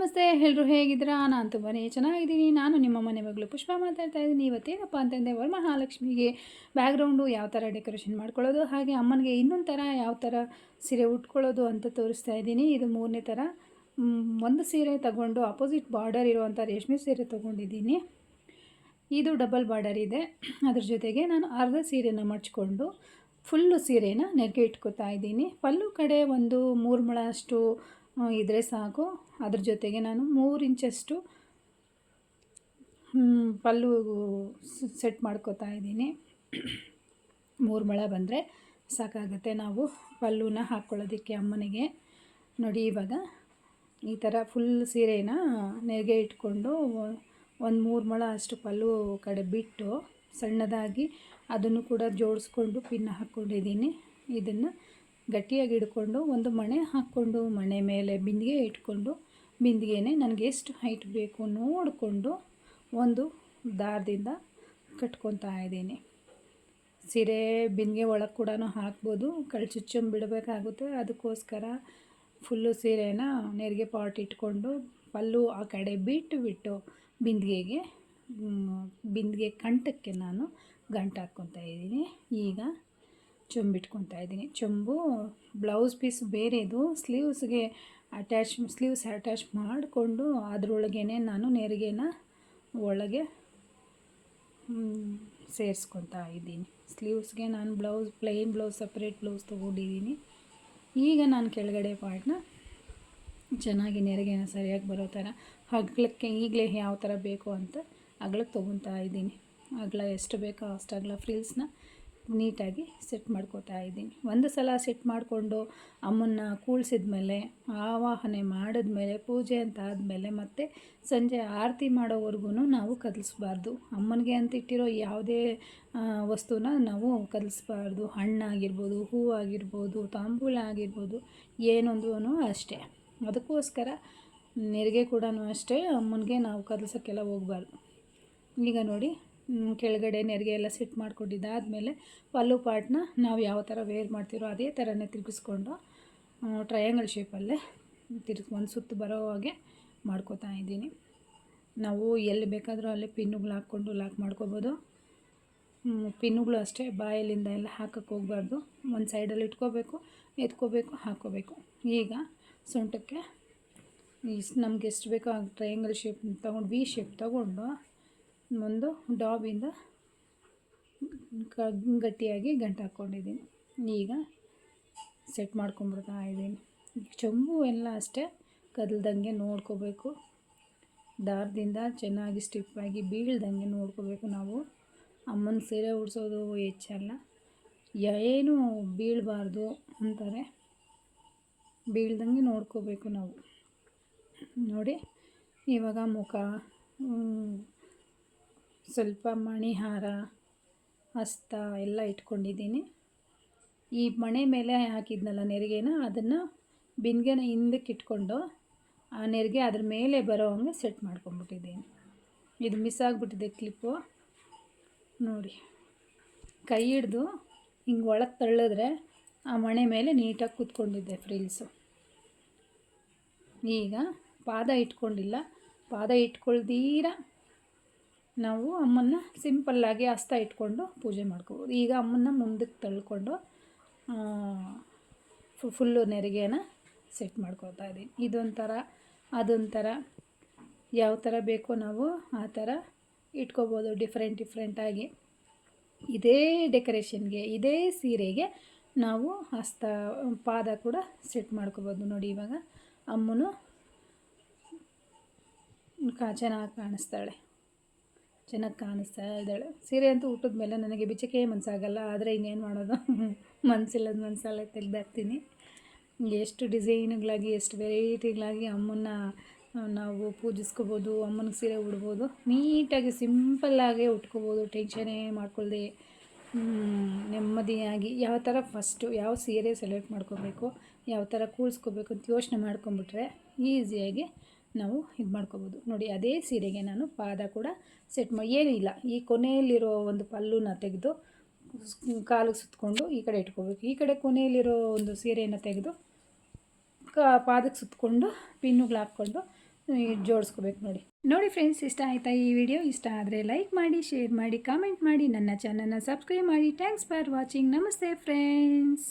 ನಮಸ್ತೆ ಎಲ್ಲರೂ ಹೇಗಿದ್ದೀರಾ? ನಾನು ತುಂಬಾ ಚೆನ್ನಾಗಿದ್ದೀನಿ. ನಾನು ನಿಮ್ಮ ಮನೆ ಮಗಳು ಪುಷ್ಪ ಮಾತಾಡ್ತಾ ಇದ್ದೀನಿ. ಇವತ್ತೇನಪ್ಪ ಅಂತಂದರೆ ವರಮಹಾಲಕ್ಷ್ಮಿಗೆ ಬ್ಯಾಕ್ಗ್ರೌಂಡು ಯಾವ ಥರ ಡೆಕೋರೇಷನ್ ಮಾಡ್ಕೊಳ್ಳೋದು, ಹಾಗೆ ಅಮ್ಮನಿಗೆ ಇನ್ನೊಂದು ಥರ ಯಾವ ಥರ ಸೀರೆ ಉಟ್ಕೊಳ್ಳೋದು ಅಂತ ತೋರಿಸ್ತಾ ಇದ್ದೀನಿ. ಇದು ಮೂರನೇ ಥರ ಒಂದು ಸೀರೆ ತಗೊಂಡು ಅಪೋಸಿಟ್ ಬಾರ್ಡರ್ ಇರುವಂಥ ರೇಷ್ಮೆ ಸೀರೆ ತೊಗೊಂಡಿದ್ದೀನಿ. ಇದು ಡಬಲ್ ಬಾರ್ಡರ್ ಇದೆ. ಅದ್ರ ಜೊತೆಗೆ ನಾನು ಅರ್ಧ ಸೀರೆನ ಮಡ್ಚಿಕೊಂಡು ಫುಲ್ಲು ಸೀರೆನ ನೆರಿಗೆ ಇಟ್ಕೋತಾ ಇದ್ದೀನಿ. ಪಲ್ಲು ಕಡೆ ಒಂದು ಮೂರು ಮೊಳ ಅಷ್ಟು ಇದ್ರೆ ಸಾಕು. ಅದ್ರ ಜೊತೆಗೆ ನಾನು ಮೂರು ಇಂಚಷ್ಟು ಪಲ್ಲು ಸೆಟ್ ಮಾಡ್ಕೋತಾ ಇದ್ದೀನಿ. ಮೂರು ಮೊಳ ಬಂದರೆ ಸಾಕಾಗುತ್ತೆ. ನಾವು ಪಲ್ಲುನ ಹಾಕ್ಕೊಳ್ಳೋದಕ್ಕೆ ಅಮ್ಮನಿಗೆ ನೋಡಿ ಇವಾಗ. ಈ ಥರ ಫುಲ್ ಸೀರೆನ ನೆರಿಗೆ ಇಟ್ಕೊಂಡು ಒಂದು ಮೂರು ಮೊಳ ಅಷ್ಟು ಪಲ್ಲು ಕಡೆ ಬಿಟ್ಟು ಸಣ್ಣದಾಗಿ ಅದನ್ನು ಕೂಡ ಜೋಡಿಸ್ಕೊಂಡು ಪಿನ್ ಹಾಕ್ಕೊಂಡಿದ್ದೀನಿ ಇದನ್ನು ಗಟ್ಟಿಯಾಗಿ ಹಿಡ್ಕೊಂಡು ಒಂದು ಮಣೆ ಹಾಕ್ಕೊಂಡು, ಮಣೆ ಮೇಲೆ ಬಿಂದಿಗೆ ಇಟ್ಕೊಂಡು, ಬಿಂದಿಗೆನೇ ನನಗೆ ಎಷ್ಟು ಹೈಟ್ ಬೇಕು ನೋಡಿಕೊಂಡು ಒಂದು ದಾರದಿಂದ ಕಟ್ಕೊತಾ ಇದ್ದೀನಿ. ಸೀರೆ ಬಿಂದಿಗೆ ಒಳಗೆ ಕೂಡ ಹಾಕ್ಬೋದು ಕಳ್ಚುಚ್ಚಂಬ ಬಿಡಬೇಕಾಗುತ್ತೆ. ಅದಕ್ಕೋಸ್ಕರ ಫುಲ್ಲು ಸೀರೆನ ನೆರಿಗೆ ಪಾಟ್ ಇಟ್ಕೊಂಡು, ಪಲ್ಲು ಆ ಕಡೆ ಬಿಟ್ಟು ಬಿಟ್ಟು ಬಿಂದಿಗೆಗೆ ಬಿಂದಿಗೆ ಕಂಠಕ್ಕೆ ನಾನು ಗಂಟು ಹಾಕ್ಕೊತಾ ಇದ್ದೀನಿ. ಈಗ ಚೊಂಬು ಇಟ್ಕೊತಾ ಇದ್ದೀನಿ. ಚೊಂಬು ಬ್ಲೌಸ್ ಪೀಸ್ ಬೇರೆದು ಸ್ಲೀವ್ಸ್ಗೆ ಅಟ್ಯಾಚ್ ಸ್ಲೀವ್ಸ್ ಅಟ್ಯಾಚ್ ಮಾಡಿಕೊಂಡು ಅದರೊಳಗೇ ನಾನು ನೆರಿಗೆನ ಒಳಗೆ ಸೇರಿಸ್ಕೊತಾ ಇದ್ದೀನಿ. ಸ್ಲೀವ್ಸ್ಗೆ ನಾನು blouse plain blouse separate blouse ತೊಗೊಂಡಿದ್ದೀನಿ. ಈಗ ನಾನು ಕೆಳಗಡೆ ಪಾರ್ಟ್ನ ಚೆನ್ನಾಗಿ ನೆರಿಗೆನ ಸರಿಯಾಗಿ ಬರೋ ಥರ ಅಗ್ಲಕ್ಕೆ ಈಗಲೇ ಯಾವ ಥರ ಬೇಕು ಅಂತ ಅಗ್ಲಕ್ಕೆ ತೊಗೊತಾ ಇದ್ದೀನಿ. ಅಗಲ ಎಷ್ಟು ಬೇಕೋ ಅಷ್ಟು ಅಗಲ ಫ್ರಿಲ್ಸ್ನ ನೀಟಾಗಿ ಸೆಟ್ ಮಾಡ್ಕೋತಾ ಇದ್ದೀನಿ. ಒಂದು ಸಲ ಸೆಟ್ ಮಾಡಿಕೊಂಡು ಅಮ್ಮನ್ನ ಕೂಳ್ಸಿದ ಮೇಲೆ ಆವಾಹನೆ ಮಾಡಿದ್ಮೇಲೆ, ಪೂಜೆ ಅಂತ ಆದಮೇಲೆ ಮತ್ತೆ ಸಂಜೆ ಆರತಿ ಮಾಡೋವರೆಗೂ ನಾವು ಕದಲಿಸ್ಬಾರ್ದು. ಅಮ್ಮನಿಗೆ ಅಂತ ಇಟ್ಟಿರೋ ಯಾವುದೇ ವಸ್ತುನ ನಾವು ಕದಲಿಸ್ಬಾರ್ದು. ಹಣ್ಣಾಗಿರ್ಬೋದು ಹೂವಾಗಿರ್ಬೋದು ತಾಂಬೂಲ ಆಗಿರ್ಬೋದು ಏನೊಂದು ಅಷ್ಟೇ. ಅದಕ್ಕೋಸ್ಕರ ನೆರಿಗೆ ಕೂಡ ಅಷ್ಟೇ ಅಮ್ಮನಿಗೆ ನಾವು ಕದಲ್ಸೋಕ್ಕೆಲ್ಲ ಹೋಗ್ಬಾರ್ದು. ಈಗ ನೋಡಿ ಕೆಳಗಡೆ ನೆರಿಗೆ ಎಲ್ಲ ಸೆಟ್ ಮಾಡಿಕೊಂಡಿದ್ದಾದಮೇಲೆ ಪಲ್ಲು ಪಾರ್ಟ್ನ ನಾವು ಯಾವ ಥರ ವೇರ್ ಮಾಡ್ತೀರೋ ಅದೇ ಥರನೇ ತಿರುಗಿಸ್ಕೊಂಡು ಟ್ರಯಾಂಗಲ್ ಶೇಪಲ್ಲೇ ತಿರುಗಿ ಒಂದು ಸುತ್ತು ಬರೋ ಹಾಗೆ ಮಾಡ್ಕೋತಾ ಇದ್ದೀನಿ. ನಾವು ಎಲ್ಲಿ ಬೇಕಾದರೂ ಅಲ್ಲೇ ಪಿನ್ನುಗಳು ಹಾಕ್ಕೊಂಡು ಲಾಕ್ ಮಾಡ್ಕೋಬೋದು. ಪಿನ್ನುಗಳು ಅಷ್ಟೇ ಬಾಯಲ್ಲಿಂದ ಎಲ್ಲ ಹಾಕಕ್ಕೆ ಹೋಗ್ಬಾರ್ದು. ಒಂದು ಸೈಡಲ್ಲಿ ಇಟ್ಕೋಬೇಕು, ಎತ್ಕೋಬೇಕು, ಹಾಕ್ಕೋಬೇಕು. ಈಗ ಸೊಂಟಕ್ಕೆ ನಮ್ಗೆ ಎಷ್ಟು ಬೇಕೋ ಟ್ರಯಾಂಗಲ್ ಶೇಪ್ ತೊಗೊಂಡು ವಿ ಶೇಪ್ ತೊಗೊಂಡು ಒಂದು ಡಾಬಿಂದ ಗಟ್ಟಿಯಾಗಿ ಗಂಟು ಹಾಕ್ಕೊಂಡಿದ್ದೀನಿ. ಈಗ ಸೆಟ್ ಮಾಡ್ಕೊಂಬಿಡ್ತಾ ಇದ್ದೀನಿ. ಚೊಂಬು ಎಲ್ಲ ಅಷ್ಟೇ, ಕದಲ್ದಂಗೆ ನೋಡ್ಕೋಬೇಕು. ದಾರದಿಂದ ಚೆನ್ನಾಗಿ ಸ್ಟಿಪ್ಪಾಗಿ ಬೀಳ್ದಂಗೆ ನೋಡ್ಕೋಬೇಕು ನಾವು. ಅಮ್ಮನ ಸೀರೆ ಉಡ್ಸೋದು ಹೆಚ್ಚಲ್ಲ. ಏನು ಬೀಳಬಾರ್ದು ಅಂತಾರೆ. ಬೀಳ್ದಂಗೆ ನೋಡ್ಕೋಬೇಕು ನಾವು. ನೋಡಿ, ಇವಾಗ ಮುಖ ಸ್ವಲ್ಪ ಮಣಿಹಾರ, ಹಸ್ತ ಎಲ್ಲ ಇಟ್ಕೊಂಡಿದ್ದೀನಿ. ಈ ಮಣೆ ಮೇಲೆ ಹಾಕಿದ್ನಲ್ಲ ನೆರಿಗೆನ, ಅದನ್ನು ಬಿಂದಿಗೆನ ಹಿಂದಕ್ಕೆ ಇಟ್ಕೊಂಡು ಆ ನೆರಿಗೆ ಅದ್ರ ಮೇಲೆ ಬರೋ ಹಂಗೆ ಸೆಟ್ ಮಾಡ್ಕೊಂಬಿಟ್ಟಿದ್ದೀನಿ ಇದು ಮಿಸ್ ಆಗಿಬಿಟ್ಟಿದೆ ಕ್ಲಿಪ್ಪು ನೋಡಿ, ಕೈ ಹಿಡ್ದು ಹಿಂಗೆ ಒಳಗೆ ತಳ್ಳಿದ್ರೆ ಆ ಮಣೆ ಮೇಲೆ ನೀಟಾಗಿ ಕೂತ್ಕೊಂಡಿದ್ದೆ ಫ್ರಿಲ್ಸು ಈಗ ಪಾದ ಇಟ್ಕೊಂಡಿಲ್ಲ, ಪಾದ ಇಟ್ಕೊಳ್ದೀರ? ನಾವು ಅಮ್ಮನ್ನ ಸಿಂಪಲ್ಲಾಗಿ ಹಸ್ತ ಇಟ್ಕೊಂಡು ಪೂಜೆ ಮಾಡ್ಕೋಬೋದು. ಈಗ ಅಮ್ಮನ್ನ ಮುಂದಕ್ಕೆ ತಳ್ಕೊಂಡು ಫುಲ್ಲು ನೆರಿಗೆನ ಸೆಟ್ ಮಾಡ್ಕೊತಾ ಇದ್ದೀನಿ. ಇದೊಂಥರ, ಅದೊಂಥರ ಯಾವ ಥರ ಬೇಕೋ ನಾವು ಆ ಥರ ಇಟ್ಕೋಬೋದು ಡಿಫ್ರೆಂಟ್ ಡಿಫ್ರೆಂಟಾಗಿ ಇದೇ ಡೆಕೋರೇಷನ್ಗೆ ಇದೇ ಸೀರೆಗೆ ನಾವು ಹಸ್ತ, ಪಾದ ಕೂಡ ಸೆಟ್ ಮಾಡ್ಕೋಬೋದು ನೋಡಿ ಇವಾಗ. ಅಮ್ಮನು ಕಾಚನ ಕಾಣಿಸ್ತಾಳೆ. ಚೆನ್ನಾಗಿ ಕಾಣಿಸ್ತಾ ಇದ್ದಾಳೆ. ಸೀರೆ ಅಂತೂ ಊಟದ ಮೇಲೆ ನನಗೆ ಬಿಚ್ಚಕ್ಕೆ ಮನಸ್ಸಾಗಲ್ಲ ಆದರೆ ಇನ್ನೇನು ಮಾಡೋದು? ಮನಸ್ಸಿಲ್ಲದ ಮನಸ್ಸಲ್ಲೇ ತೆಗ್ದಾಕ್ತೀನಿ ಎಷ್ಟು ಡಿಸೈನ್ಗಳಾಗಿ ಎಷ್ಟು ವೆರೈಟಿಗಳಾಗಿ ಅಮ್ಮನ್ನ ನಾವು ಪೂಜಿಸ್ಕೋಬೋದು ಅಮ್ಮನಿಗೆ ಸೀರೆ ಉಡ್ಬೋದು. ನೀಟಾಗಿ ಸಿಂಪಲ್ಲಾಗೆ ಉಟ್ಕೋಬೋದು ಟೆನ್ಷನೇ ಮಾಡ್ಕೊಳ್ದೆ. ಹ್ಮ್, ನೆಮ್ಮದಿಯಾಗಿ. ಯಾವ ಥರ ಫಸ್ಟು ಯಾವ ಸೀರೆ ಸೆಲೆಕ್ಟ್ ಮಾಡ್ಕೋಬೇಕು ಯಾವ ಥರ ಕೂರಿಸ್ಕೋಬೇಕು ಅಂತ ಯೋಚನೆ ಮಾಡ್ಕೊಂಬಿಟ್ರೆ ಈಸಿಯಾಗಿ ನಾವು ಇದು ಮಾಡ್ಕೋಬೋದು. ನೋಡಿ, ಅದೇ ಸೀರೆಗೆ ನಾನು ಪಾದ ಕೂಡ ಸೆಟ್ ಮಾಡಿ ಏನಿಲ್ಲ ಈ ಕೊನೆಯಲ್ಲಿರೋ ಒಂದು ಪಲ್ಲುನ ತೆಗೆದು ಕಾಲಿಗೆ ಸುತ್ತಕೊಂಡು ಈ ಕಡೆ ಇಟ್ಕೋಬೇಕು. ಈ ಕಡೆ ಕೊನೆಯಲ್ಲಿರೋ ಒಂದು ಸೀರೆಯನ್ನು ತೆಗೆದು ಕಾ ಪಾದಕ್ಕೆ ಸುತ್ತಕೊಂಡು ಪಿನ್ನುಗಳು ಹಾಕ್ಕೊಂಡು ಜೋಡಿಸ್ಕೋಬೇಕು ನೋಡಿ. ನೋಡಿ ಫ್ರೆಂಡ್ಸ್ ಇಷ್ಟ ಆಯಿತಾ ಈ ವಿಡಿಯೋ ಇಷ್ಟ ಆದರೆ ಲೈಕ್ ಮಾಡಿ ಶೇರ್ ಮಾಡಿ ಕಾಮೆಂಟ್ ಮಾಡಿ. ನನ್ನ ಚಾನಲ್ನ ಸಬ್ಸ್ಕ್ರೈಬ್ ಮಾಡಿ. ಥ್ಯಾಂಕ್ಸ್ ಫಾರ್ ವಾಚಿಂಗ್ ನಮಸ್ತೆ ಫ್ರೆಂಡ್ಸ್